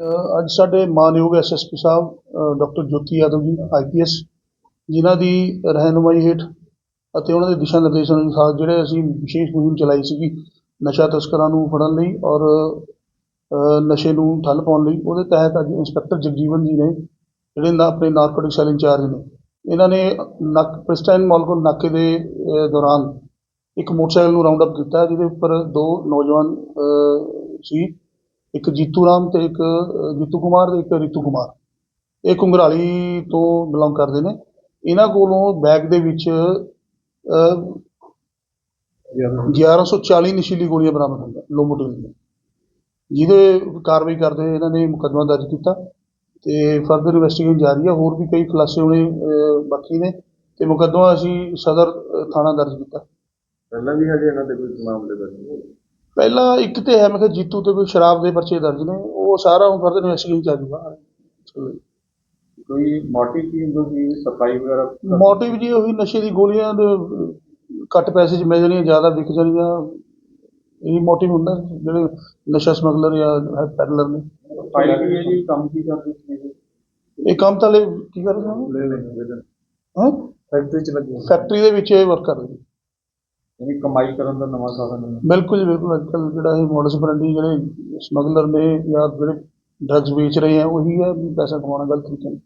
ਅੱਜ ਸਾਡੇ ਮਾਨਯੋਗ ਐਸਐਸਪੀ ਸਾਹਿਬ ਡਾਕਟਰ ਜੋਤੀ ਯਾਦਵ ਜੀ ਆਈਪੀਐਸ ਜਿਨ੍ਹਾਂ ਦੀ ਰਹਿਨੁਮਾਈ ਹੇਠ ਅਤੇ ਉਹਨਾਂ ਦੇ ਦਿਸ਼ਾ ਨਿਰਦੇਸ਼ਾਂ ਅਨੁਸਾਰ ਜਿਹੜੇ ਅਸੀਂ ਵਿਸ਼ੇਸ਼ ਮੁਹਿੰਮ ਚਲਾਈ ਸੀਗੀ ਨਸ਼ਾ ਤਸਕਰਾਂ ਨੂੰ ਫੜਨ ਲਈ ਔਰ ਨਸ਼ੇ ਨੂੰ ਠੱਲ ਪਾਉਣ ਲਈ, ਉਹਦੇ ਤਹਿਤ ਅੱਜ ਇੰਸਪੈਕਟਰ ਜਗਜੀਵਨ ਜੀ ਨੇ ਜਿਹੜੇ ਨਾ ਆਪਣੇ ਨਾਰਕੋਟਿਕ ਸੈੱਲ ਇੰਚਾਰਜ ਨੇ, ਇਹਨਾਂ ਨੇ ਨੱਕ, ਪ੍ਰਿਸਟਾਈਨ ਮਾਲ ਕੋਲ ਨਾਕੇ ਦੇ ਦੌਰਾਨ ਇੱਕ ਮੋਟਰਸਾਈਕਲ ਨੂੰ ਰਾਉਂਡ ਅਪ ਕੀਤਾ ਜਿਹਦੇ ਉੱਪਰ ਦੋ ਨੌਜਵਾਨ ਸੀ। ਇੱਕ ਜੀਤੂ ਰਾਮ ਤੇ ਇੱਕ ਜੀਤੂ ਕੁਮਾਰ ਤੇ ਇੱਕ ਰਿਤੂ ਕੁਮਾਰ। ਇਹ ਕੁੰਗਰਾਲੀ ਤੋਂ ਬਿਲੋਂਗ ਕਰਦੇ ਨੇ। ਇਹਨਾਂ ਕੋਲੋਂ ਬੈਗ ਦੇ ਵਿੱਚ 1140 ਨਸ਼ੀਲੀ ਗੋਲੀਆਂ ਬਰਾਮਦ ਹੋਈਆਂ ਲੋਮੋਟਿਲ ਦੀਆਂ। ਜਿਹਦੇ ਕਾਰਵਾਈ ਕਰਦੇ ਹੋਏ ਇਹਨਾਂ ਨੇ ਮੁਕੱਦਮਾ ਦਰਜ ਕੀਤਾ ਤੇ ਫਰਦਰ ਇਨਵੈਸਟੀਗੇਸ਼ਨ ਜਾਰੀ ਹੈ ਹੋਰ ਵੀ ਕਈ ਖੁਲਾਸੇ ਹੋਣੇ ਅ, ਬਾਕੀ ਨੇ ਤੇ ਮੁਕੱਦਮਾ ਅਸੀਂ ਸਦਰ ਥਾਣਾ ਦਰਜ ਕੀਤਾ। ਪਹਿਲਾਂ ਵੀ ਹਜੇ ਇਹਨਾਂ ਦੇ ਕੋਈ ਮਾਮਲੇ ਦਰਜ ਪਹਿਲਾਂ ਇੱਕ ਤੇ ਹੈ ਮੈਂ ਕਿਹਾ ਜੀਤੂ ਤੇ ਕੋਈ ਸ਼ਰਾਬ ਦੇ ਪਰਚੇ ਦਰਜ ਨੇ ਉਹ ਸਾਰਾ ਹੁਣ ਫਰਦਰ ਇਨਵੈਸਟੀਗੇਸ਼ਨ ਚੱਲੂਗਾ ਕੋਈ ਮੋਟਿਵ ਕੀ ਹੁੰਦਾ ਸੀ ਸਫ਼ਾਈ ਵਗੈਰਾ? ਮੋਟਿਵ ਜੀ ਉਹੀ ਨਸ਼ੇ ਦੀ ਗੋਲੀਆਂ ਦੇ ਅਹ, ਘੱਟ ਪੈਸੇ 'ਚ ਮਿਲ ਜਾਣੀਆਂ ਜ਼ਿਆਦਾ ਵਿਕ ਜਾਣੀਆਂ। ਇਹ ਮੋਟਿਵ ਹੁੰਦਾ ਜਿਹੜੇ ਨਸ਼ਾ ਸਮਗਲਰ ਜਾਂ ਪੈਡਲਰ ਨੇ। ਸਫ਼ਾਈ ਵੀ ਹੈ ਜੀ ਕੰਮ ਕੀ ਕਰਦੇ ਸੀ? ਇਹ ਕੰਮ ਤਾਂ ਲੈ ਕੀ ਕਰ ਰਹੇ ਹੋ ਲੈ ਲੈ ਹਾਂ? ਫੈਕਟਰੀ ਚ ਲੱਗੇ ਫੈਕਟਰੀ ਦੇ ਵਿੱਚ ਇਹ ਵਰਕ ਕਰ ਰਹੇ ਨੇ। ਯਾਨੀ ਕਮਾਈ ਕਰਨ ਦਾ ਨਵਾਂ ਸਾਧਨ ਹੈ। ਬਿਲਕੁਲ ਜੀ, ਬਿਲਕੁਲ। ਅੱਜ ਜਿਹੜਾ ਇਹ ਮੋਡਸ ਫਰੰਡੀ ਜਿਹੜੇ ਸਮਗਲਰ ਨੇ ਜਾਂ ਜਿਹੜੇ ਡਰੱਗਸ ਵੇਚ ਰਹੇ ਆ, ਉਹੀ ਹੈ ਵੀ ਪੈਸਾ ਕਮਾਉਣਾ ਗਲਤ ਤਰੀਕੇ ਨਾਲ